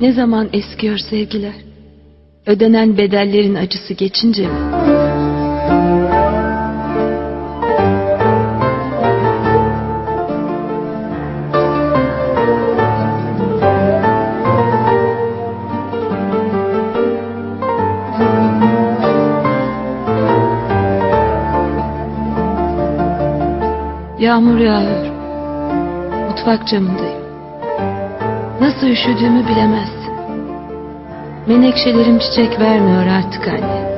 Ne zaman eskiyor sevgiler? Ödenen bedellerin acısı geçince mi? Yağmur yağıyor. Mutfak camındayım. Nasıl üşüdüğümü bilemezsin. Menekşelerim çiçek vermiyor artık anne.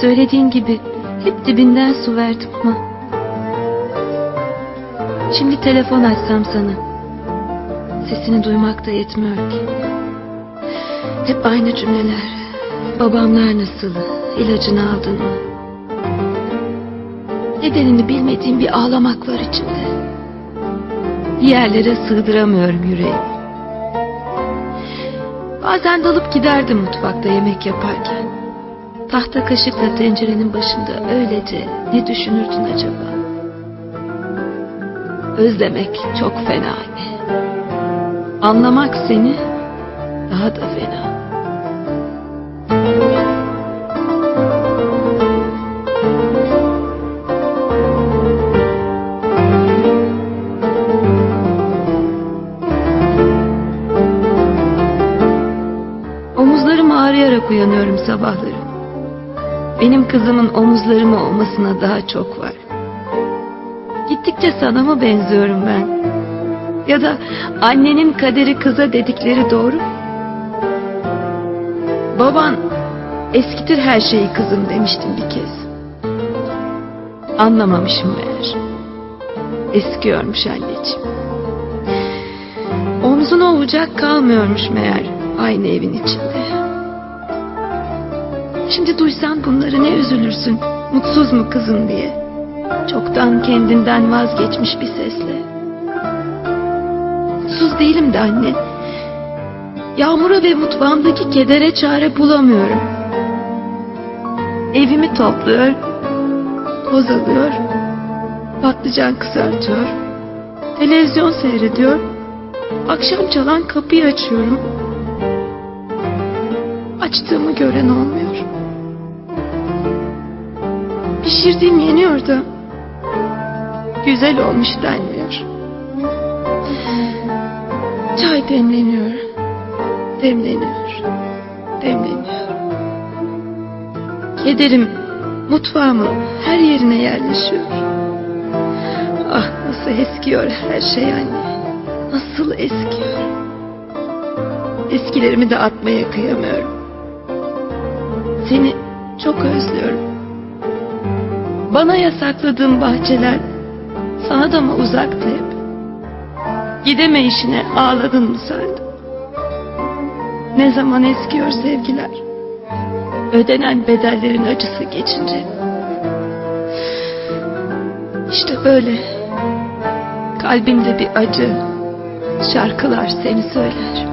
Söylediğin gibi hep dibinden su verdim ama... Şimdi telefon açsam sana. Sesini duymak da yetmiyor ki. Hep aynı cümleler. Babamlar nasıl? İlacını aldın mı? Nedenini bilmediğim bir ağlamak var içimde. Yerlere sığdıramıyorum yüreğimi. Bazen dalıp giderdim mutfakta yemek yaparken. Tahta kaşıkla tencerenin başında öylece ne düşünürdün acaba? Özlemek çok fena anne. Anlamak seni daha da fena. Ağrıyarak uyanıyorum sabahları. Benim kızımın omuzlarımı olmasına daha çok var. Gittikçe sana mı benziyorum ben? Ya da annenin kaderi kıza dedikleri doğru? Baban eskitir her şeyi kızım demiştin bir kez. Anlamamışım meğer. Eskiyormuş anneciğim. Omzuna olacak kalmıyormuş meğer aynı evin içinde. Şimdi duysan bunları ne üzülürsün, mutsuz mu kızım diye. Çoktan kendinden vazgeçmiş bir sesle. Mutsuz değilim de anne. Yağmura ve mutfağımdaki kedere çare bulamıyorum. Evimi topluyor, toz alıyor, patlıcan kızartıyor, televizyon seyrediyor, akşam çalan kapıyı açıyorum. Açtığımı gören olmuyor. Pişirdiğim yeniyor da güzel olmuş denmiyor. Çay demleniyor, demleniyor, demleniyor. Kederim mutfağımın her yerine yerleşiyor. Ah nasıl eskiyor her şey anne. Nasıl eskiyor. Eskilerimi de atmaya kıyamıyorum. Seni çok özlüyorum. Bana yasakladığın bahçeler sana da mı uzaktı hep? Gideme işine ağladın mı sandın? Ne zaman eskiyor sevgiler? Ödenen bedellerin acısı geçince. İşte böyle. Kalbimde bir acı. Şarkılar seni söyler.